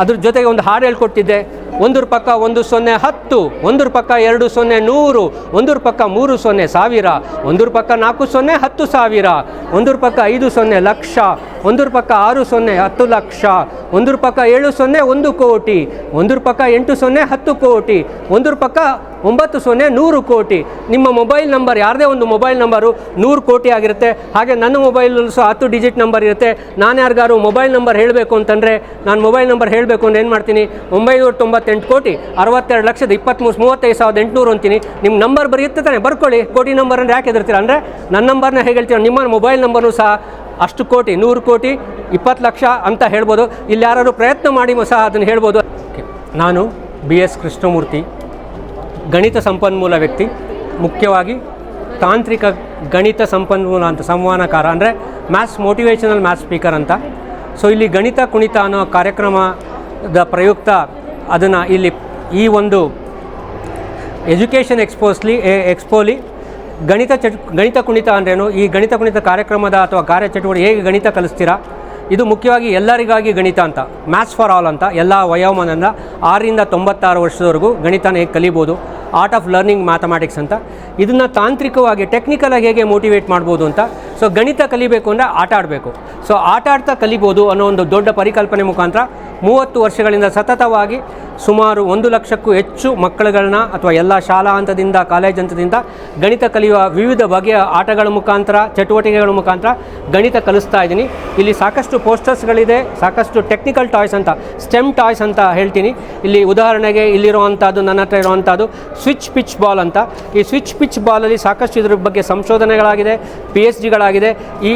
ಅದ್ರ ಜೊತೆಗೆ ಒಂದು ಹಾಡು ಹೇಳ್ಕೊಟ್ಟಿದ್ದೆ. ಒಂದ್ರ ಪಕ್ಕ ಒಂದು ಸೊನ್ನೆ ಹತ್ತು ಒಂದ್ರ ಪಕ್ಕ ಎರಡು ಸೊನ್ನೆ ನೂರು ಒಂದ್ರ ಪಕ್ಕ ಮೂರು ಸೊನ್ನೆ ಸಾವಿರ ಒಂದ್ರ ಪಕ್ಕ ನಾಲ್ಕು ಸೊನ್ನೆ ಹತ್ತು ಸಾವಿರ ಒಂದ್ರ ಪಕ್ಕ ಐದು ಸೊನ್ನೆ ಲಕ್ಷ ಒಂದ್ರ ಪಕ್ಕ ಆರು ಸೊನ್ನೆ ಹತ್ತು ಲಕ್ಷ ಒಂದ್ರ ಪಕ್ಕ ಏಳು ಸೊನ್ನೆ ಒಂದು ಕೋಟಿ ಒಂದ್ರ ಪಕ್ಕ ಎಂಟು ಸೊನ್ನೆ ಹತ್ತು ಕೋಟಿ ಒಂದ್ರ ಪಕ್ಕ ಒಂಬತ್ತು ಸೊನ್ನೆ ನೂರು ಕೋಟಿ. ನಿಮ್ಮ ಮೊಬೈಲ್ ನಂಬರ್, ಯಾರದೇ ಒಂದು ಮೊಬೈಲ್ ನಂಬರು ನೂರು ಕೋಟಿ ಆಗಿರುತ್ತೆ. ಹಾಗೆ ನನ್ನ ಮೊಬೈಲಲ್ಲೂ ಸಹ ಹತ್ತು ಡಿಜಿಟ್ ನಂಬರ್ ಇರುತ್ತೆ. ನಾನು ಯಾರಿಗಾರು ಮೊಬೈಲ್ ನಂಬರ್ ಹೇಳಬೇಕು ಅಂತಂದರೆ ನಾನು ಮೊಬೈಲ್ ನಂಬರ್ ಹೇಳಬೇಕು ಅಂದ್ರೆ ಏನು ಮಾಡ್ತೀನಿ? ಒಂಬೈನೂರ ತೊಂಬತ್ತೆಂಟು ಕೋಟಿ, ಅರವತ್ತೆರಡು ಲಕ್ಷದ ಇಪ್ಪತ್ತ್ಮೂರು, ಮೂವತ್ತೈದು ಸಾವಿರದ ಎಂಟುನೂರು ಅಂತೀನಿ. ನಿಮ್ಮ ನಂಬರ್ ಬರೆಯುತ್ತೆ ತಾನೆ, ಬರ್ಕೊಳ್ಳಿ. ಕೋಟಿ ನಂಬರ್ ಅಂದರೆ ಯಾಕೆ ಹೆದರ್ತೀರ? ಅಂದರೆ ನನ್ನ ನಂಬರ್ನ ಹೇಗೆ ಹೇಳ್ತೀರ? ನಿಮ್ಮ ಮೊಬೈಲ್ ನಂಬರ್ನು ಸಹ ಅಷ್ಟು ಕೋಟಿ, ನೂರು ಕೋಟಿ, ಇಪ್ಪತ್ತು ಲಕ್ಷ ಅಂತ ಹೇಳ್ಬೋದು. ಇಲ್ಲಿ ಯಾರಾದರೂ ಪ್ರಯತ್ನ ಮಾಡಿ ಸಹ ಅದನ್ನು ಹೇಳ್ಬೋದು. ನಾನು ಬಿ ಎಸ್ ಕೃಷ್ಣಮೂರ್ತಿ. ಗಣಿತ ಸಂಪನ್ಮೂಲ ವ್ಯಕ್ತಿ, ಮುಖ್ಯವಾಗಿ ತಾಂತ್ರಿಕ ಗಣಿತ ಸಂಪನ್ಮೂಲ ಅಂತ, ಸಂವಹನಕಾರ, ಅಂದರೆ ಮ್ಯಾಥ್ಸ್ ಮೋಟಿವೇಶನಲ್ ಮ್ಯಾಥ್ಸ್ ಸ್ಪೀಕರ್ ಅಂತ. ಸೊ ಇಲ್ಲಿ ಗಣಿತ, ಕುಣಿತ ಅನ್ನೋ ಕಾರ್ಯಕ್ರಮದ ಪ್ರಯುಕ್ತ ಅದನ್ನು ಇಲ್ಲಿ ಈ ಒಂದು ಎಜುಕೇಷನ್ ಎಕ್ಸ್ಪೋಸ್ಲಿ ಎಕ್ಸ್ಪೋಲಿ ಗಣಿತ ಚಟ್, ಗಣಿತ, ಕುಣಿತ ಅಂದ್ರೇನು? ಈ ಗಣಿತ, ಕುಣಿತ ಕಾರ್ಯಕ್ರಮದ ಅಥವಾ ಕಾರ್ಯಚಟುವಟಿಕೆ ಹೇಗೆ ಗಣಿತ ಕಲಿಸ್ತೀರಾ? ಇದು ಮುಖ್ಯವಾಗಿ ಎಲ್ಲರಿಗಾಗಿ ಗಣಿತ ಅಂತ. ಮ್ಯಾಥ್ಸ್ ಫಾರ್ ಆಲ್ ಅಂತ, ಎಲ್ಲ ವಯೋಮಾನದಿಂದ ಆರರಿಂದ ತೊಂಬತ್ತಾರು ವರ್ಷದವರೆಗೂ ಗಣಿತನ ಹೇಗೆ ಕಲಿಬೋದು? ಆರ್ಟ್ ಆಫ್ ಲರ್ನಿಂಗ್ ಮ್ಯಾಥಮ್ಯಾಟಿಕ್ಸ್ ಅಂತ. ಇದನ್ನು ತಾಂತ್ರಿಕವಾಗಿ ಟೆಕ್ನಿಕಲಾಗಿ ಹೇಗೆ ಮೋಟಿವೇಟ್ ಮಾಡ್ಬೋದು ಅಂತ. ಸೊ ಗಣಿತ ಕಲಿಬೇಕು ಅಂದರೆ ಆಟ ಆಡಬೇಕು. ಸೊ ಆಟ ಆಡ್ತಾ ಕಲಿಬೋದು ಅನ್ನೋ ಒಂದು ದೊಡ್ಡ ಪರಿಕಲ್ಪನೆ ಮುಖಾಂತರ ಮೂವತ್ತು ವರ್ಷಗಳಿಂದ ಸತತವಾಗಿ ಸುಮಾರು ಒಂದು ಲಕ್ಷಕ್ಕೂ ಹೆಚ್ಚು ಮಕ್ಕಳುಗಳನ್ನ ಅಥವಾ ಎಲ್ಲ ಶಾಲಾ ಹಂತದಿಂದ, ಕಾಲೇಜ್ ಹಂತದಿಂದ ಗಣಿತ ಕಲಿಯುವ ವಿವಿಧ ಬಗೆಯ ಆಟಗಳ ಮುಖಾಂತರ, ಚಟುವಟಿಕೆಗಳ ಮುಖಾಂತರ ಗಣಿತ ಕಲಿಸ್ತಾ ಇದ್ದೀನಿ. ಇಲ್ಲಿ ಸಾಕಷ್ಟು ಪೋಸ್ಟರ್ಸ್ಗಳಿದೆ, ಸಾಕಷ್ಟು ಟೆಕ್ನಿಕಲ್ ಟಾಯ್ಸ್ ಅಂತ, ಸ್ಟೆಮ್ ಟಾಯ್ಸ್ ಅಂತ ಹೇಳ್ತೀನಿ. ಇಲ್ಲಿ ಉದಾಹರಣೆಗೆ ಇಲ್ಲಿರುವಂಥದ್ದು, ನನ್ನ ಹತ್ರ ಇರುವಂಥದ್ದು ಸ್ವಿಚ್ ಪಿಚ್ ಬಾಲ್ ಅಂತ. ಈ ಸ್ವಿಚ್ ಪಿಚ್ ಬಾಲಲ್ಲಿ ಸಾಕಷ್ಟು ಇದ್ರ ಬಗ್ಗೆ ಸಂಶೋಧನೆಗಳಾಗಿದೆ ಪಿ ಎಚ್ ಡಿಗಳಾಗಿದೆ ಈ,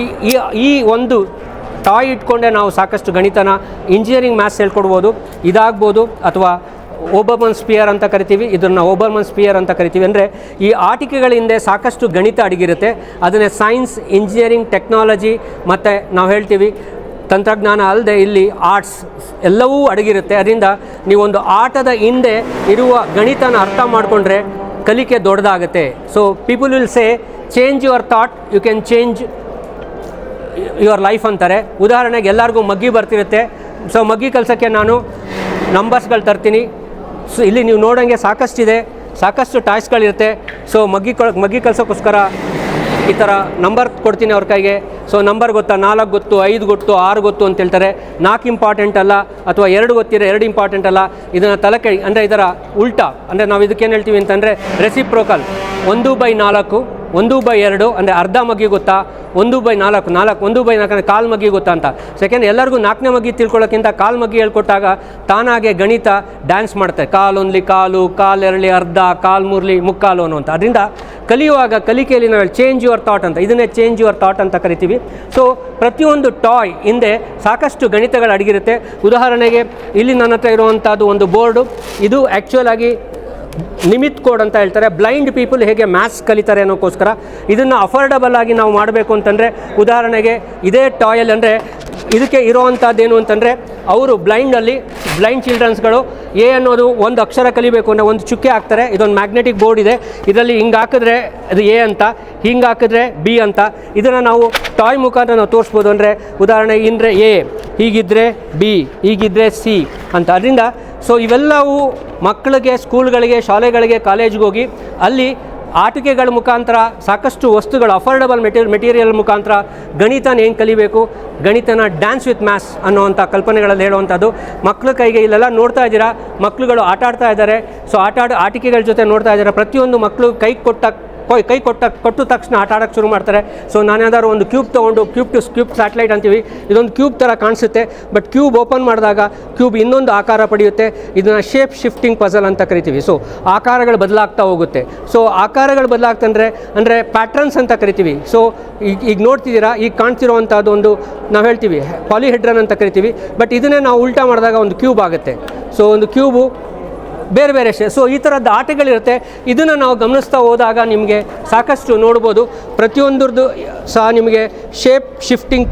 ಈ- ಒಂದು ಟಾಯ್ ಇಟ್ಕೊಂಡೆ ನಾವು ಸಾಕಷ್ಟು ಗಣಿತನ ಇಂಜಿನಿಯರಿಂಗ್ ಮ್ಯಾಥ್ಸ್ ಹೇಳ್ಕೊಡ್ಬೋದು, ಇದಾಗ್ಬೋದು, ಅಥವಾ ಓಬರ್ಮನ್ ಸ್ಪಿಯರ್ ಅಂತ ಕರಿತೀವಿ, ಇದನ್ನು ಓಬರ್ಮನ್ ಸ್ಪಿಯರ್ ಅಂತ ಕರಿತೀವಿ. ಅಂದರೆ ಈ ಆಟಿಕೆಗಳ ಹಿಂದೆ ಸಾಕಷ್ಟು ಗಣಿತ ಅಡಗಿರುತ್ತೆ. ಅದನ್ನೇ ಸೈನ್ಸ್ ಇಂಜಿನಿಯರಿಂಗ್ ಟೆಕ್ನಾಲಜಿ ಮತ್ತು ನಾವು ಹೇಳ್ತೀವಿ ತಂತ್ರಜ್ಞಾನ ಅಲ್ಲದೆ ಇಲ್ಲಿ ಆರ್ಟ್ಸ್ ಎಲ್ಲವೂ ಅಡಗಿರುತ್ತೆ. ಅದರಿಂದ ನೀವೊಂದು ಆಟದ ಹಿಂದೆ ಇರುವ ಗಣಿತನ ಅರ್ಥ ಮಾಡಿಕೊಂಡ್ರೆ ಕಲಿಕೆ ದೊಡ್ಡದಾಗುತ್ತೆ. So people will say change your thought you can change your life ಅಂತಾರೆ. ಉದಾಹರಣೆಗೆ ಎಲ್ಲರಿಗೂ ಮಗ್ಗಿ ಬರ್ತಿರುತ್ತೆ. ಸೊ ಮಗ್ಗಿ ಕೆಲಸಕ್ಕೆ ನಾನು ನಂಬರ್ಸ್ಗಳು ತರ್ತೀನಿ. ಸೊ ಇಲ್ಲಿ ನೀವು ನೋಡೋಂಗೆ ಸಾಕಷ್ಟಿದೆ. ಸಾಕಷ್ಟು ಟಾಯ್ಸ್ಗಳಿರುತ್ತೆ ಸೊ ಮಗ್ಗಿ ಮಗ್ಗಿ ಕೆಲಸಕ್ಕೋಸ್ಕರ ಈ ಥರ ನಂಬರ್ ಕೊಡ್ತೀನಿ ಅವ್ರ ಕೈಗೆ. ಸೊ ನಂಬರ್ ಗೊತ್ತಾ? ನಾಲ್ಕು ಗೊತ್ತು, ಐದು ಗೊತ್ತು, ಆರು ಗೊತ್ತು ಅಂತ ಹೇಳ್ತಾರೆ. ನಾಲ್ಕು ಇಂಪಾರ್ಟೆಂಟ್ ಅಲ್ಲ ಅಥವಾ ಎರಡು ಗೊತ್ತಿರೋ ಎರಡು ಇಂಪಾರ್ಟೆಂಟ್ ಅಲ್ಲ. ಇದನ್ನು ತಲೆಕೆ, ಅಂದರೆ ಇದರ ಉಲ್ಟಾ. ಅಂದರೆ ನಾವು ಇದಕ್ಕೇನು ಹೇಳ್ತೀವಿ ಅಂತಂದರೆ ರೆಸಿಪ್ರೋಕಲ್ ಒಂದು ಬೈ ನಾಲ್ಕು. ಒಂದು ಬೈ ಎರಡು ಅಂದರೆ ಅರ್ಧ ಮಗ್ಗಿ ಗೊತ್ತಾ? ಒಂದು ಬೈ ನಾಲ್ಕು ನಾಲ್ಕು, ಒಂದು ಬೈ ನಾಲ್ಕು ಅಂದರೆ ಕಾಲು ಮಗ್ಗಿ ಗೊತ್ತಾ ಅಂತ. ಸೆಕೆಂಡ್ ಎಲ್ಲರಿಗೂ ನಾಲ್ಕನೇ ಮಗ್ಗಿ ತಿಳ್ಕೊಳ್ಳೋಕ್ಕಿಂತ ಕಾಲು ಮಗ್ಗಿ ಹೇಳ್ಕೊಟ್ಟಾಗ ತಾನಾಗೆ ಗಣಿತ ಡ್ಯಾನ್ಸ್ ಮಾಡುತ್ತೆ ಕಾಲೊಂದ್ಲಿ ಕಾಲು ಕಾಲೆರಳಿ ಅರ್ಧ, ಕಾಲು ಮುರ್ಲಿ ಮುಕ್ಕಾಲು ಅನ್ನೋ ಅಂತ ಅದರಿಂದ ಕಲಿಯುವಾಗ ಕಲಿಕೆಯಲ್ಲಿ ನಾವು ಚೇಂಜ್ ಯುವರ್ ಥಾಟ್ ಅಂತ. ಇದನ್ನೇ ಚೇಂಜ್ ಯುವರ್ ಥಾಟ್ ಅಂತ ಕರಿತೀವಿ. ಸೊ ಪ್ರತಿಯೊಂದು ಟಾಯ್ ಹಿಂದೆ ಸಾಕಷ್ಟು ಗಣಿತಗಳು ಅಡಗಿರುತ್ತೆ. ಉದಾಹರಣೆಗೆ, ಇಲ್ಲಿ ನನ್ನ ಹತ್ರ ಇರುವಂಥದ್ದು ಒಂದು ಬೋರ್ಡು ಇದು ಆ್ಯಕ್ಚುಯಲ್ ಆಗಿ ನಿಮಿತ್ ಕೋಡ್ ಅಂತ ಹೇಳ್ತಾರೆ. ಬ್ಲೈಂಡ್ ಪೀಪಲ್ ಹೇಗೆ ಮ್ಯಾಥ್ಸ್ ಕಲಿತಾರೆ ಅನ್ನೋಕ್ಕೋಸ್ಕರ ಇದನ್ನು ಅಫೋರ್ಡಬಲ್ ಆಗಿ ನಾವು ಮಾಡಬೇಕು ಅಂತಂದರೆ, ಉದಾಹರಣೆಗೆ ಇದೇ ಟಾಯಲ್ ಅಂದರೆ ಇದಕ್ಕೆ ಇರೋವಂಥದ್ದೇನು ಅಂತಂದರೆ, ಅವರು ಬ್ಲೈಂಡಲ್ಲಿ ಬ್ಲೈಂಡ್ ಚಿಲ್ಡ್ರನ್ಸ್ಗಳು ಎ ಅನ್ನೋದು ಒಂದು ಅಕ್ಷರ ಕಲಿಬೇಕು ಅಂದರೆ ಒಂದು ಚುಕ್ಕೆ ಹಾಕ್ತಾರೆ. ಇದೊಂದು ಮ್ಯಾಗ್ನೆಟಿಕ್ ಬೋರ್ಡ್ ಇದೆ. ಇದರಲ್ಲಿ ಹಿಂಗೆ ಹಾಕಿದ್ರೆ ಅದು ಎ ಅಂತ, ಹಿಂಗೆ ಹಾಕಿದ್ರೆ ಬಿ ಅಂತ. ಇದನ್ನು ನಾವು ಟಾಯ್ ಮುಖಾಂತರ ನಾವು ತೋರಿಸ್ಬೋದು ಅಂದರೆ, ಉದಾಹರಣೆಗೆ ಇಂದರೆ ಎ ಹೀಗಿದ್ದರೆ ಬಿ ಹೀಗಿದ್ದರೆ ಸಿ ಅಂತ. ಅದರಿಂದ ಸೊ ಇವೆಲ್ಲವೂ ಮಕ್ಕಳಿಗೆ, ಸ್ಕೂಲ್ಗಳಿಗೆ, ಶಾಲೆಗಳಿಗೆ, ಕಾಲೇಜ್ಗೆ ಹೋಗಿ ಅಲ್ಲಿ ಆಟಿಕೆಗಳ ಮುಖಾಂತರ ಸಾಕಷ್ಟು ವಸ್ತುಗಳು ಅಫೋರ್ಡಬಲ್ ಮೆಟೀರಿಯಲ್ ಮೆಟೀರಿಯಲ್ ಮುಖಾಂತರ ಗಣಿತನ ಏನು ಕಲಿಬೇಕು, ಗಣಿತನ ಡ್ಯಾನ್ಸ್ ವಿತ್ ಮ್ಯಾಥ್ಸ್ ಅನ್ನೋವಂಥ ಕಲ್ಪನೆಗಳಲ್ಲಿ ಹೇಳುವಂಥದ್ದು. ಮಕ್ಕಳ ಕೈಗೆ ಇಲ್ಲೆಲ್ಲ ನೋಡ್ತಾ ಇದ್ದೀರಾ? ಮಕ್ಕಳುಗಳು ಆಟ ಆಡ್ತಾ ಇದ್ದಾರೆ. ಸೊ ಆಟ ಆಟಿಕೆಗಳ ಜೊತೆ ನೋಡ್ತಾ ಇದ್ದಾರೆ. ಪ್ರತಿಯೊಂದು ಮಕ್ಕಳು ಕೈ ಕೊಟ್ಟ ಕೊ- ಕೈ ಕೊಟ್ಟ ಕೊಟ್ಟ ತಕ್ಷಣ ಆಟ ಆಡೋಕ್ಕೆ ಶುರು ಮಾಡ್ತಾರೆ. ಸೊ ನಾನು ಯಾವ್ದಾದ್ರು ಒಂದು ಕ್ಯೂಬ್ ತೊಗೊಂಡು ಕ್ಯೂಬ್ ಟು ಕ್ಯೂಬ್ ಸ್ಯಾಟಲೈಟ್ ಅಂತೀವಿ. ಇದೊಂದು ಕ್ಯೂಬ್ ಥರ ಕಾಣಿಸುತ್ತೆ. ಬಟ್ ಕ್ಯೂಬ್ ಓಪನ್ ಮಾಡಿದಾಗ ಕ್ಯೂಬ್ ಇನ್ನೊಂದು ಆಕಾರ ಪಡೆಯುತ್ತೆ. ಇದನ್ನು ಶೇಪ್ ಶಿಫ್ಟಿಂಗ್ ಪಜಲ್ ಅಂತ ಕರಿತೀವಿ. ಸೊ ಆಕಾರಗಳು ಬದಲಾಗ್ತಾ ಹೋಗುತ್ತೆ. ಸೊ ಆಕಾರಗಳು ಬದಲಾಗ್ತಂದರೆ ಅಂದರೆ ಪ್ಯಾಟ್ರನ್ಸ್ ಅಂತ ಕರಿತೀವಿ. ಸೊ ಈಗ ಈಗ ನೋಡ್ತಿದ್ದೀರಾ, ಈಗ ಕಾಣ್ತಿರೋವಂಥದ್ದು ಒಂದು ನಾವು ಹೇಳ್ತೀವಿ ಪಾಲಿಹೆಡ್ರನ್ ಅಂತ ಕರಿತೀವಿ. ಬಟ್ ಇದನ್ನೇ ನಾವು ಉಲ್ಟಾ ಮಾಡಿದಾಗ ಒಂದು ಕ್ಯೂಬ್ ಆಗುತ್ತೆ. ಸೊ ಒಂದು ಕ್ಯೂಬು ಬೇರೆ ಬೇರೆ ಶೇ ಸೊ ಈ ಥರದ್ದು ಆಟಗಳಿರುತ್ತೆ. ಇದನ್ನು ನಾವು ಗಮನಿಸ್ತಾ ಹೋದಾಗ ನಿಮಗೆ ಸಾಕಷ್ಟು ನೋಡ್ಬೋದು. ಪ್ರತಿಯೊಂದ್ರದ್ದು ಸಹ ನಿಮಗೆ ಶೇಪ್ ಶಿಫ್ಟಿಂಗ್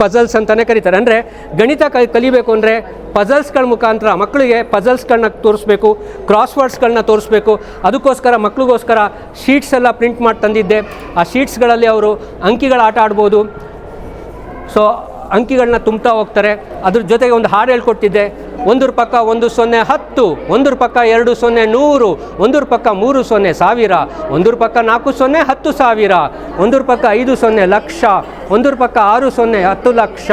ಪಜಲ್ಸ್ ಅಂತಲೇ ಕರೀತಾರೆ. ಅಂದರೆ ಗಣಿತ ಕಲಿ ಕಲಿಬೇಕು ಅಂದರೆ ಪಜಲ್ಸ್ಗಳ ಮುಖಾಂತರ ಮಕ್ಕಳಿಗೆ ಪಜಲ್ಸ್ಗಳನ್ನ ತೋರಿಸ್ಬೇಕು ಕ್ರಾಸ್ ವರ್ಡ್ಸ್ಗಳನ್ನ ತೋರಿಸ್ಬೇಕು. ಅದಕ್ಕೋಸ್ಕರ ಮಕ್ಕಳಿಗೋಸ್ಕರ ಶೀಟ್ಸ್ ಎಲ್ಲ ಪ್ರಿಂಟ್ ಮಾಡಿ ತಂದಿದ್ದೆ ಆ ಶೀಟ್ಸ್ಗಳಲ್ಲಿ ಅವರು ಅಂಕಿಗಳ ಆಟ ಆಡ್ಬೋದು. ಸೊ ಅಂಕಿಗಳನ್ನ ತುಂಬ್ತಾ ಹೋಗ್ತಾರೆ. ಅದ್ರ ಜೊತೆಗೆ ಒಂದು ಹಾಡು ಹೇಳ್ಕೊಟ್ಟಿದ್ದೆ. ಒಂದರ ಪಕ್ಕ ಒಂದು ಸೊನ್ನೆ ಹತ್ತು ಒಂದರ ಪಕ್ಕ ಎರಡು ಸೊನ್ನೆ ನೂರು ಒಂದರ ಪಕ್ಕ ಮೂರು ಸೊನ್ನೆ ಸಾವಿರ ಒಂದರ ಪಕ್ಕ ನಾಲ್ಕು ಸೊನ್ನೆ ಹತ್ತು ಸಾವಿರ ಒಂದರ ಪಕ್ಕ ಐದು ಸೊನ್ನೆ ಲಕ್ಷ ಒಂದರ ಪಕ್ಕ ಆರು ಸೊನ್ನೆ ಹತ್ತು ಲಕ್ಷ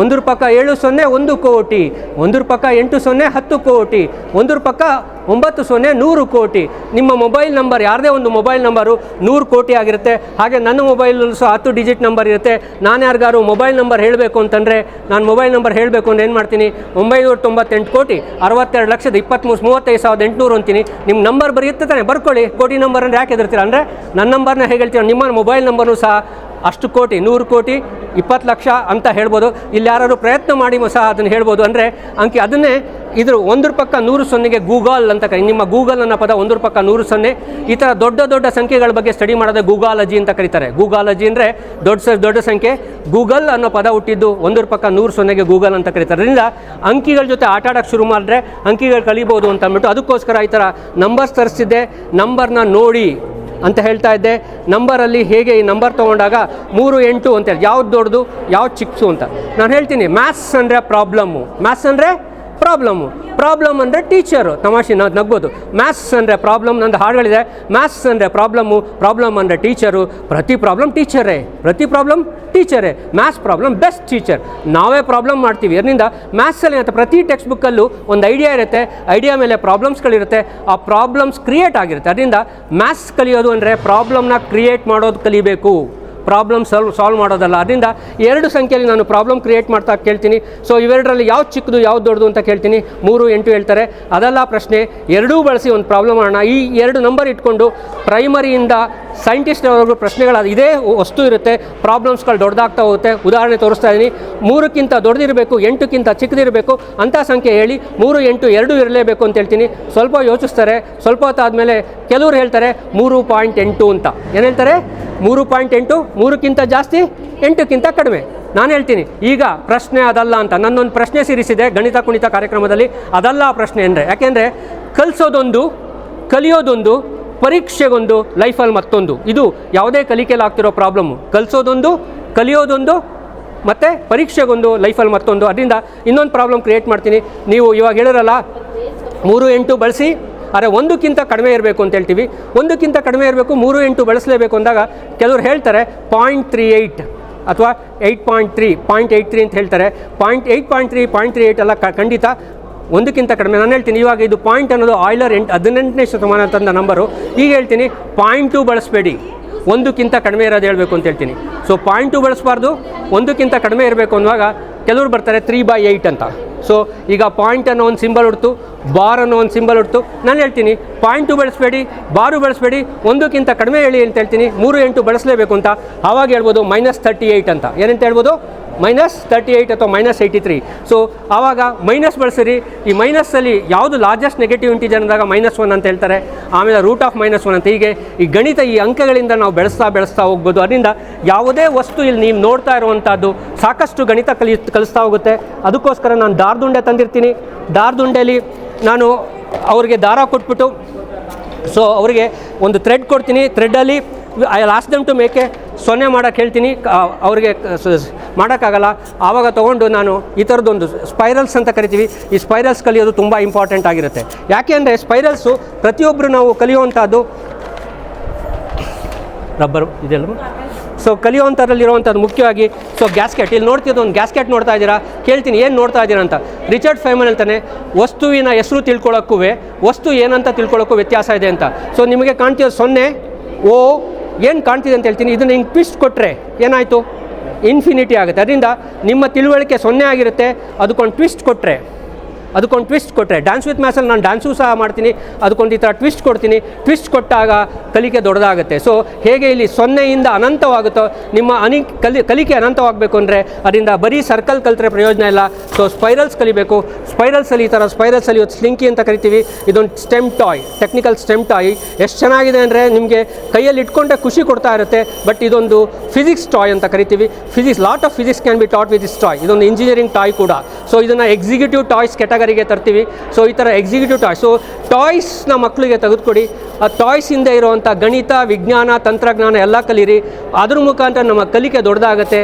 ಒಂದರ ಪಕ್ಕ ಏಳು ಸೊನ್ನೆ ಒಂದು ಕೋಟಿ, ಒಂದರ ಪಕ್ಕ ಎಂಟು ಸೊನ್ನೆ ಹತ್ತು ಕೋಟಿ, ಒಂದರ ಪಕ್ಕ ಒಂಬತ್ತು ಸೊನ್ನೆ ನೂರು ಕೋಟಿ. ನಿಮ್ಮ ಮೊಬೈಲ್ ನಂಬರ್ ಯಾರದೇ ಒಂದು ಮೊಬೈಲ್ ನಂಬರು ನೂರು ಕೋಟಿ ಆಗಿರುತ್ತೆ. ಹಾಗೆ ನನ್ನ ಮೊಬೈಲಲ್ಲೂ ಸಹ ಹತ್ತು ಡಿಜಿಟ್ ನಂಬರ್ ಇರುತ್ತೆ. ನಾನು ಯಾರಿಗಾರು ಮೊಬೈಲ್ ನಂಬರ್ ಹೇಳಬೇಕು ಅಂತಂದರೆ ನಾನು ಮೊಬೈಲ್ ನಂಬರ್ ಹೇಳಬೇಕು ಅಂದ್ರೆ ಏನು ಮಾಡ್ತೀನಿ? ಒಂಬೈನೂರ ತೊಂಬತ್ತೆಂಟು ಕೋಟಿ, ಅರವತ್ತೆರಡು ಲಕ್ಷದ ಇಪ್ಪತ್ತ್ಮೂರು, ಮೂವತ್ತೈದು ಸಾವಿರದ ಎಂಟುನೂರು ಅಂತೀನಿ. ನಿಮ್ಮ ನಂಬರ್ ಬರೆಯುತ್ತೆ ತಾನೆ, ಬರ್ಕೊಳ್ಳಿ. ಕೋಟಿ ನಂಬರ್ ಅಂದರೆ ಯಾಕೆ ಹೆದರ್ತೀರ? ಅಂದರೆ ನನ್ನ ನಂಬರ್ನ ಹೇಗೆ ಹೇಳ್ತೀರ? ನಿಮ್ಮ ಮೊಬೈಲ್ ನಂಬರ್ನು ಸಹ ಅಷ್ಟು ಕೋಟಿ, ನೂರು ಕೋಟಿ, ಇಪ್ಪತ್ತು ಲಕ್ಷ ಅಂತ ಹೇಳ್ಬೋದು. ಇಲ್ಲಿ ಯಾರು ಪ್ರಯತ್ನ ಮಾಡಿ ಸಹ ಅದನ್ನು ಹೇಳ್ಬೋದು. ಅಂದರೆ ಅಂಕಿ ಅದನ್ನೇ ಇದ್ರ ಒಂದ್ರ ಪಕ್ಕ ನೂರು ಸೊನ್ನೆಗೆ ಗೂಗಲ್ ಅಂತ ಕರಿ. ನಿಮ್ಮ ಗೂಗಲ್ ಅನ್ನೋ ಪದ ಒಂದ್ರ ಪಕ್ಕ ನೂರು ಸೊನ್ನೆ. ಈ ಥರ ದೊಡ್ಡ ದೊಡ್ಡ ಸಂಖ್ಯೆಗಳ ಬಗ್ಗೆ ಸ್ಟಡಿ ಮಾಡೋದೇ ಗೂಗಾಲಜಿ ಅಂತ ಕರೀತಾರೆ. ಗೂಗಾಲಜಿ ಅಂದರೆ ದೊಡ್ಡ ದೊಡ್ಡ ಸಂಖ್ಯೆ. ಗೂಗಲ್ ಅನ್ನೋ ಪದ ಹುಟ್ಟಿದ್ದು ಒಂದ್ರ ಪಕ್ಕ ನೂರು ಸೊನ್ನೆಗೆ ಗೂಗಲ್ ಅಂತ ಕರೀತಾರೆ. ಅದರಿಂದ ಅಂಕಿಗಳ ಜೊತೆ ಆಟ ಆಡೋಕ್ಕೆ ಶುರು ಮಾಡಿದ್ರೆ ಅಂಕಿಗಳು ಕಲಿಬೋದು ಅಂತ ಅಂದ್ಬಿಟ್ಟು ಅದಕ್ಕೋಸ್ಕರ ಈ ಥರ ನಂಬರ್ಸ್ ತರಿಸಿದ್ದೆ ನಂಬರ್ನ ನೋಡಿ ಅಂತ ಹೇಳ್ತಾ ಇದ್ದೆ. ನಂಬರಲ್ಲಿ ಹೇಗೆ ಈ ನಂಬರ್ ತೊಗೊಂಡಾಗ ಮೂರು ಎಂಟು ಅಂತೇಳಿ ಯಾವ್ದು ದೊಡ್ಡದು, ಯಾವ್ದು ಚಿಕ್ಸು ಅಂತ. ನಾನು ಹೇಳ್ತೀನಿ ಮ್ಯಾಥ್ಸ್ ಅಂದರೆ ಪ್ರಾಬ್ಲಮ್ಮು ಮ್ಯಾಥ್ಸ್ ಅಂದರೆ ಪ್ರಾಬ್ಲಮ್ಮು ಪ್ರಾಬ್ಲಮ್ ಅಂದರೆ ಟೀಚರು ತಮಾಷೆ ನಾವು ನಗ್ಬೋದು. ಮ್ಯಾಥ್ಸ್ ಅಂದರೆ ಪ್ರಾಬ್ಲಮ್ ನಂದು ಹಾಡುಗಳಿದೆ. ಮ್ಯಾಥ್ಸ್ ಅಂದರೆ ಪ್ರಾಬ್ಲಮ್ಮು ಪ್ರಾಬ್ಲಮ್ ಅಂದರೆ ಟೀಚರು ಪ್ರತಿ ಪ್ರಾಬ್ಲಮ್ ಟೀಚರೇ ಪ್ರತಿ ಪ್ರಾಬ್ಲಮ್ ಟೀಚರೇ ಮ್ಯಾಥ್ಸ್ ಪ್ರಾಬ್ಲಮ್ ಬೆಸ್ಟ್ ಟೀಚರ್ ನಾವೇ ಪ್ರಾಬ್ಲಮ್ ಮಾಡ್ತೀವಿ. ಅದರಿಂದ ಮ್ಯಾಥ್ಸಲ್ಲಿ ಅಂತ ಪ್ರತಿ ಟೆಕ್ಸ್ಟ್ ಬುಕ್ಕಲ್ಲೂ ಒಂದು ಐಡಿಯಾ ಇರುತ್ತೆ. ಐಡಿಯಾ ಮೇಲೆ ಪ್ರಾಬ್ಲಮ್ಸ್ಗಳಿರುತ್ತೆ ಆ ಪ್ರಾಬ್ಲಮ್ಸ್ ಕ್ರಿಯೇಟ್ ಆಗಿರುತ್ತೆ. ಅದರಿಂದ ಮ್ಯಾಥ್ಸ್ ಕಲಿಯೋದು ಅಂದರೆ ಪ್ರಾಬ್ಲಮ್ನ ಕ್ರಿಯೇಟ್ ಮಾಡೋದು ಕಲಿಬೇಕು. ಪ್ರಾಬ್ಲಮ್ ಸಾಲ್ವ್ ಸಾಲ್ವ್ ಮಾಡೋದಲ್ಲ. ಅದರಿಂದ ಎರಡು ಸಂಖ್ಯೆಯಲ್ಲಿ ನಾನು ಪ್ರಾಬ್ಲಮ್ ಕ್ರಿಯೇಟ್ ಮಾಡ್ತಾ ಕೇಳ್ತೀನಿ. ಸೊ ಇವೆರಡರಲ್ಲಿ ಯಾವ್ದು ಚಿಕ್ಕದು, ಯಾವ್ದು ದೊಡ್ಡದು ಅಂತ ಕೇಳ್ತೀನಿ. ಮೂರು, ಎಂಟು ಹೇಳ್ತಾರೆ. ಅದೆಲ್ಲ ಪ್ರಶ್ನೆ ಎರಡೂ ಬಳಸಿ ಒಂದು ಪ್ರಾಬ್ಲಮ್ ಮಾಡೋಣ. ಈ ಎರಡು ನಂಬರ್ ಇಟ್ಕೊಂಡು ಪ್ರೈಮರಿಯಿಂದ ಸೈಂಟಿಸ್ಟ್ವರೆಗೂ ಪ್ರಶ್ನೆಗಳ ಇದೇ ವಸ್ತು ಇರುತ್ತೆ. ಪ್ರಾಬ್ಲಮ್ಸ್ಗಳು ದೊಡ್ಡದಾಗ್ತಾ ಹೋಗುತ್ತೆ. ಉದಾಹರಣೆ ತೋರಿಸ್ತಾ ಇದ್ದೀನಿ ಮೂರಕ್ಕಿಂತ ದೊಡ್ಡದಿರಬೇಕು ಎಂಟಕ್ಕಿಂತ ಚಿಕ್ಕದಿರಬೇಕು ಅಂಥ ಸಂಖ್ಯೆ ಹೇಳಿ ಮೂರು, ಎಂಟು, ಎರಡು ಇರಲೇಬೇಕು ಅಂತ ಹೇಳ್ತೀನಿ. ಸ್ವಲ್ಪ ಯೋಚಿಸ್ತಾರೆ. ಸ್ವಲ್ಪ ಹೊತ್ತಾದಮೇಲೆ ಕೆಲವರು ಹೇಳ್ತಾರೆ ಮೂರು ಪಾಯಿಂಟ್ ಎಂಟು ಅಂತ. ಏನು ಹೇಳ್ತಾರೆ? ಮೂರು ಪಾಯಿಂಟ್ ಎಂಟು ಮೂರಕ್ಕಿಂತ ಜಾಸ್ತಿ, ಎಂಟಕ್ಕಿಂತ ಕಡಿಮೆ. ನಾನು ಹೇಳ್ತೀನಿ, ಈಗ ಪ್ರಶ್ನೆ ಅದಲ್ಲ ಅಂತ, ನನ್ನೊಂದು ಪ್ರಶ್ನೆ ಸಿರಿಸಿದೆ ಗಣಿತ ಕುಣಿತ ಕಾರ್ಯಕ್ರಮದಲ್ಲಿ. ಅದಲ್ಲ ಪ್ರಶ್ನೆ ಅಂದರೆ, ಯಾಕೆಂದರೆ ಕಲಿಸೋದೊಂದು, ಕಲಿಯೋದೊಂದು, ಪರೀಕ್ಷೆಗೊಂದು, ಲೈಫಲ್ಲಿ ಮತ್ತೊಂದು. ಇದು ಯಾವುದೇ ಕಲಿಕೆಯಲ್ಲಿ ಆಗ್ತಿರೋ ಪ್ರಾಬ್ಲಮ್ಮು. ಕಲಿಸೋದೊಂದು, ಕಲಿಯೋದೊಂದು, ಮತ್ತು ಪರೀಕ್ಷೆಗೊಂದು, ಲೈಫಲ್ಲಿ ಮತ್ತೊಂದು. ಅದರಿಂದ ಇನ್ನೊಂದು ಪ್ರಾಬ್ಲಮ್ ಕ್ರಿಯೇಟ್ ಮಾಡ್ತೀನಿ. ನೀವು ಇವಾಗ ಹೇಳಿರಲ್ಲ, ಮೂರು, ಎಂಟು ಬಳಸಿ ಆದರೆ ಒಂದಕ್ಕಿಂತ ಕಡಿಮೆ ಇರಬೇಕು ಅಂತ ಹೇಳ್ತೀವಿ. ಒಂದಕ್ಕಿಂತ ಕಡಿಮೆ ಇರಬೇಕು, ಮೂರು ಎಂಟು ಬಳಸಲೇಬೇಕು ಅಂದಾಗ ಕೆಲವರು ಹೇಳ್ತಾರೆ ಪಾಯಿಂಟ್ ತ್ರೀ ಏಯ್ಟ್ ಅಥವಾ. Eight point three point eight three ಅಂತ ಹೇಳ್ತಾರೆ. Point eight point three point three eight ಎಲ್ಲ ಖಂಡಿತ ಒಂದಕ್ಕಿಂತ ಕಡಿಮೆ. ನಾನು ಹೇಳ್ತೀನಿ, ಇವಾಗ ಇದು ಪಾಯಿಂಟ್ ಅನ್ನೋದು ಆಯ್ಲರ್ ಎಂಟು, ಹದಿನೆಂಟನೇ ಶತಮಾನ ತಂದ ನಂಬರು ಈಗ ಹೇಳ್ತೀನಿ ಪಾಯಿಂಟ್ ಟು ಬಳಸಬೇಡಿ. ಒಂದಕ್ಕಿಂತ ಕಡಿಮೆ ಇರೋದು ಹೇಳಬೇಕು ಅಂತ ಹೇಳ್ತೀನಿ. ಸೊ ಪಾಯಿಂಟ್ ಟು ಬಳಸಬಾರ್ದು, ಒಂದಕ್ಕಿಂತ ಕಡಿಮೆ ಇರಬೇಕು ಅನ್ನುವಾಗ ಕೆಲವರು ಬರ್ತಾರೆ ತ್ರೀ ಬೈ ಏಯ್ಟ್ ಅಂತ. ಸೊ ಈಗ ಪಾಯಿಂಟ್ ಅನ್ನೋ ಒಂದು ಸಿಂಬಲ್ ಹುಡ್ತು ಬಾರ್ ಅನ್ನೋ ಒಂದು ಸಿಂಬಲ್ ಹುಡ್ತು. ನಾನು ಹೇಳ್ತೀನಿ ಪಾಯಿಂಟು ಬಳಸಬೇಡಿ ಬಾರು ಬಳಸಬೇಡಿ, ಒಂದಕ್ಕಿಂತ ಕಡಿಮೆ ಹೇಳಿ ಅಂತ ಹೇಳ್ತೀನಿ, ಮೂರು ಎಂಟು ಬಳಸಲೇಬೇಕು ಅಂತ. ಆವಾಗ ಹೇಳ್ಬೋದು ಮೈನಸ್ ತರ್ಟಿ ಏಯ್ಟ್ ಅಂತ. ಏನಂತ ಹೇಳ್ಬೋದು? ಮೈನಸ್ ತರ್ಟಿ ಏಯ್ಟ್ ಅಥವಾ ಮೈನಸ್ ಏಯ್ಟಿ ತ್ರೀ ಸೊ ಆವಾಗ ಮೈನಸ್ ಬಳಸಿರಿ. ಈ ಮೈನಸ್ಸಲ್ಲಿ ಯಾವುದು ಲಾರ್ಜೆಸ್ಟ್ ನೆಗೆಟಿವ್ ಇಂಟಿಜರ್ ಅಂದಾಗ ಮೈನಸ್ ಒನ್ ಅಂತ ಹೇಳ್ತಾರೆ. ಆಮೇಲೆ ರೂಟ್ ಆಫ್ ಮೈನಸ್ ಒನ್ ಅಂತ. ಹೀಗೆ ಈ ಗಣಿತ ಈ ಅಂಕಗಳಿಂದ ನಾವು ಬೆಳೆಸ್ತಾ ಬೆಳೆಸ್ತಾ ಹೋಗ್ಬೋದು. ಅದರಿಂದ ಯಾವುದೇ ವಸ್ತು ಇಲ್ಲಿ ನೀವು ನೋಡ್ತಾ ಇರುವಂಥದ್ದು ಸಾಕಷ್ಟು ಗಣಿತ ಕಲಿ, ಕಲಿಸ್ತಾ ಹೋಗುತ್ತೆ. ಅದಕ್ಕೋಸ್ಕರ ನಾನು ದಾರ್ದುಂಡೆ ತಂದಿರ್ತೀನಿ. ದಾರ್ದುಂಡೆಲಿ ನಾನು ಅವರಿಗೆ ದಾರ ಕೊಟ್ಬಿಟ್ಟು ಸೊ ಅವರಿಗೆ ಒಂದು ಥ್ರೆಡ್ ಕೊಡ್ತೀನಿ. ಥ್ರೆಡ್ಡಲ್ಲಿ I last them to make ಸೊನ್ನೆ ಮಾಡೋಕ್ಕೆ ಹೇಳ್ತೀನಿ. ಅವರಿಗೆ ಮಾಡೋಕ್ಕಾಗಲ್ಲ. ಆವಾಗ ತೊಗೊಂಡು ನಾನು ಈ ಥರದ್ದೊಂದು ಸ್ಪೈರಲ್ಸ್ ಅಂತ ಕರಿತೀವಿ. ಈ ಸ್ಪೈರಲ್ಸ್ ಕಲಿಯೋದು ತುಂಬ ಇಂಪಾರ್ಟೆಂಟ್ ಆಗಿರುತ್ತೆ. ಯಾಕೆ ಅಂದರೆ ಸ್ಪೈರಲ್ಸು ಪ್ರತಿಯೊಬ್ಬರು ನಾವು ಕಲಿಯುವಂಥದ್ದು ರಬ್ಬರ್ ಇದೆಲ್ಲ ಸೊ ಕಲಿಯುವಂಥದ್ರಲ್ಲಿರುವಂಥದ್ದು ಮುಖ್ಯವಾಗಿ ಸೊ ಗ್ಯಾಸ್ಕೆಟ್ ಇಲ್ಲಿ ನೋಡ್ತಿದ್ದು ಒಂದು ಗ್ಯಾಸ್ಕೆಟ್ ನೋಡ್ತಾ ಇದ್ದೀರಾ? ಕೇಳ್ತೀನಿ, ಏನು ನೋಡ್ತಾ ಇದ್ದೀರಾ ಅಂತ. ರಿಚರ್ಡ್ ಫೈಮನ್ ಹೇಳ್ತಾನೆ, ವಸ್ತುವಿನ ಹೆಸರು ತಿಳ್ಕೊಳ್ಳೋಕ್ಕೂ ವಸ್ತು ಏನಂತ ತಿಳ್ಕೊಳ್ಳೋಕ್ಕೂ ವ್ಯತ್ಯಾಸ ಇದೆ ಅಂತ. ಸೊ ನಿಮಗೆ ಕಾಣ್ತಿರೋ ಸೊನ್ನೆ, ಓ, ಏನು ಕಾಣ್ತಿದೆ ಅಂತ ಹೇಳ್ತೀನಿ. ಇದನ್ನು ಹಿಂಗೆ ಟ್ವಿಸ್ಟ್ ಕೊಟ್ಟರೆ ಏನಾಯಿತು? ಇನ್ಫಿನಿಟಿ ಆಗುತ್ತೆ. ಅದರಿಂದ ನಿಮ್ಮ ತಿಳುವಳಿಕೆ ಸೊನ್ನೆ ಆಗಿರುತ್ತೆ. ಅದಕ್ಕೊಂದು ಟ್ವಿಸ್ಟ್ ಕೊಟ್ಟರೆ ಅದಕ್ಕೊಂದು ಟ್ವಿಸ್ಟ್ ಕೊಟ್ಟರೆ ಡ್ಯಾನ್ಸ್ ವಿತ್ ಮ್ಯಾಸಲ್ಲಿ ನಾನು ಡ್ಯಾನ್ಸು ಸಹ ಮಾಡ್ತೀನಿ. ಅದಕ್ಕೊಂದು ಈ ಥರ ಟ್ವಿಸ್ಟ್ ಕೊಡ್ತೀನಿ. ಟ್ವಿಸ್ಟ್ ಕೊಟ್ಟಾಗ ಕಲಿಕೆ ದೊಡ್ಡದಾಗುತ್ತೆ. ಸೊ ಹೇಗೆ ಇಲ್ಲಿ ಸೊನ್ನೆಯಿಂದ ಅನಂತವಾಗುತ್ತೋ, ನಿಮ್ಮ ಅನಿ ಕಲಿ, ಕಲಿಕೆ ಅನಂತವಾಗಬೇಕು ಅಂದರೆ ಅದರಿಂದ ಬರೀ ಸರ್ಕಲ್ ಕಲಿತ್ರೆ ಪ್ರಯೋಜನ ಇಲ್ಲ. ಸೊ ಸ್ಪೈರಲ್ಸ್ ಕಲಿಬೇಕು. ಸ್ಪೈರಲ್ಸಲ್ಲಿ ಈ ಥರ ಸ್ಪೈರಲ್ಸಲ್ಲಿ ಇವತ್ತು ಸ್ಲಿಂಕಿ ಅಂತ ಕರಿತೀವಿ. ಇದೊಂದು stem toy technical stem toy ಎಷ್ಟು ಚೆನ್ನಾಗಿದೆ ಅಂದರೆ ನಿಮಗೆ ಕೈಯಲ್ಲಿ ಇಟ್ಕೊಂಡೆ ಖುಷಿ ಕೊಡ್ತಾ ಇರುತ್ತೆ. ಬಟ್ ಇದೊಂದು ಫಿಸಿಕ್ಸ್ ಟಾಯ್ ಅಂತ ಕರಿತೀವಿ. Physics lot of physics can be taught with this toy ಇದೊಂದು ಇಂಜಿನಿಯರಿಂಗ್ ಟಾಯ್ ಕೂಡ. ಸೊ ಇದನ್ನು ಎಕ್ಸಿಕ್ಯೂಟಿವ್ ಟಾಯ್ಸ್ ಕೆಟಗರಿಗೆ ತರ್ತೀವಿ. ಸೊ ಈ ಥರ ಎಕ್ಸಿಕ್ಯೂಟಿವ್ ಟಾಯ್ಸ್ ಸೊ ಟಾಯ್ಸ್ನ ಮಕ್ಕಳಿಗೆ ತೆಗೆದುಕೊಡಿ. ಆ ಟಾಯ್ಸ್ ಹಿಂದೆ ಇರುವಂಥ ಗಣಿತ, ವಿಜ್ಞಾನ, ತಂತ್ರಜ್ಞಾನ ಎಲ್ಲ ಕಲೀರಿ. ಅದ್ರ ಮುಖಾಂತರ ನಮ್ಮ ಕಲಿಕೆ ದೊಡ್ಡದಾಗುತ್ತೆ.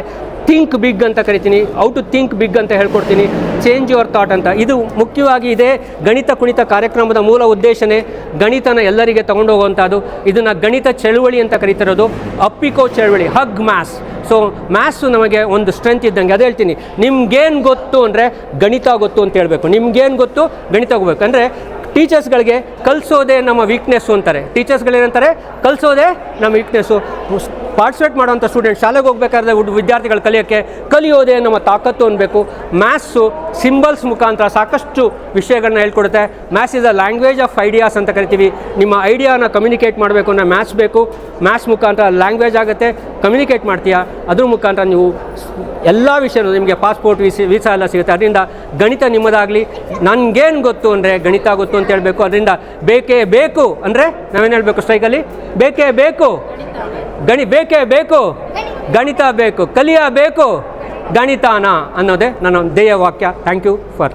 ಥಿಂಕ್ ಬಿಗ್ ಅಂತ ಕರಿತೀನಿ ಔ ಟು ಥಿಂಕ್ ಬಿಗ್ ಅಂತ ಹೇಳ್ಕೊಡ್ತೀನಿ ಚೇಂಜ್ ಯುವರ್ ಥಾಟ್ ಅಂತ. ಇದು ಮುಖ್ಯವಾಗಿ ಇದೆ ಗಣಿತ ಕುಣಿತ ಕಾರ್ಯಕ್ರಮದ ಮೂಲ ಉದ್ದೇಶನೇ ಗಣಿತನ ಎಲ್ಲರಿಗೆ ತಗೊಂಡೋಗುವಂಥದ್ದು. ಇದನ್ನು ಗಣಿತ ಚಳುವಳಿ ಅಂತ ಕರಿತಿರೋದು, ಅಪ್ಪಿಕೋ ಚಳುವಳಿ ಹಗ್ ಮ್ಯಾಸ್ ಸೊ ಮ್ಯಾಥ್ಸು ನಮಗೆ ಒಂದು ಸ್ಟ್ರೆಂತ್ ಇದ್ದಂಗೆ, ಅದು ಹೇಳ್ತೀನಿ, ನಿಮ್ಗೇನು ಗೊತ್ತು ಅಂದರೆ ಗಣಿತ ಗೊತ್ತು ಅಂತ ಹೇಳಬೇಕು. ನಿಮ್ಗೇನು ಗೊತ್ತು, ಗಣಿತ ಹೋಗ್ಬೇಕು ಅಂದರೆ ಟೀಚರ್ಸ್ಗಳಿಗೆ ಕಲಿಸೋದೇ ನಮ್ಮ ವೀಕ್ನೆಸ್ಸು ಅಂತಾರೆ. ಟೀಚರ್ಸ್ಗಳೇನಂತಾರೆ ಕಲಿಸೋದೇ ನಮ್ಮ ವೀಕ್ನೆಸ್ಸು ಪಾರ್ಟಿಸಿಪೇಟ್ ಮಾಡುವಂಥ ಸ್ಟೂಡೆಂಟ್ ಶಾಲೆಗೆ ಹೋಗ್ಬೇಕಾದ್ರೆ ವಿದ್ಯಾರ್ಥಿಗಳು ಕಲಿಯೋಕ್ಕೆ ಕಲಿಯೋದೇ ನಮ್ಮ ತಾಕತ್ತು ಅನ್ನಬೇಕು ಮ್ಯಾಥ್ಸು ಸಿಂಬಲ್ಸ್ ಮುಖಾಂತರ ಸಾಕಷ್ಟು ವಿಷಯಗಳನ್ನ ಹೇಳ್ಕೊಡುತ್ತೆ. Maths is a language of ideas ಅಂತ ಕರಿತೀವಿ. ನಿಮ್ಮ ಐಡಿಯಾನ ಕಮ್ಯುನಿಕೇಟ್ ಮಾಡಬೇಕು ಅನ್ನೋ ಮ್ಯಾಥ್ಸ್ ಬೇಕು. ಮ್ಯಾಥ್ಸ್ ಮುಖಾಂತರ ಲ್ಯಾಂಗ್ವೇಜ್ ಆಗುತ್ತೆ. ಕಮ್ಯುನಿಕೇಟ್ ಮಾಡ್ತೀಯಾ? ಅದ್ರ ಮುಖಾಂತರ ನೀವು ಎಲ್ಲ ವಿಷಯನೂ ನಿಮಗೆ ಪಾಸ್ಪೋರ್ಟ್ ವೀಸಿ ವೀಸಾ ಎಲ್ಲ ಸಿಗುತ್ತೆ. ಅದರಿಂದ ಗಣಿತ ನಿಮ್ಮದಾಗಲಿ. ನನಗೇನು ಗೊತ್ತು ಅಂದರೆ ಗಣಿತ ಗೊತ್ತು ಅಂತ ಹೇಳಬೇಕು. ಅದರಿಂದ ಬೇಕೇ ಬೇಕು ಅಂದರೆ ನಾವೇನು ಹೇಳಬೇಕು ಸ್ಟ್ರೈಕಲ್ಲಿ ಬೇಕೇ ಬೇಕು. ಗಣಿ ಬೇಕೇ ಬೇಕು? ಗಣಿತ. ಬೇಕು. ಕಲಿಯಬೇಕು. ಗಣಿತಾನ ಅನ್ನೋದೇ ನನ್ನ ಧ್ಯೇಯ ವಾಕ್ಯ. Thank you for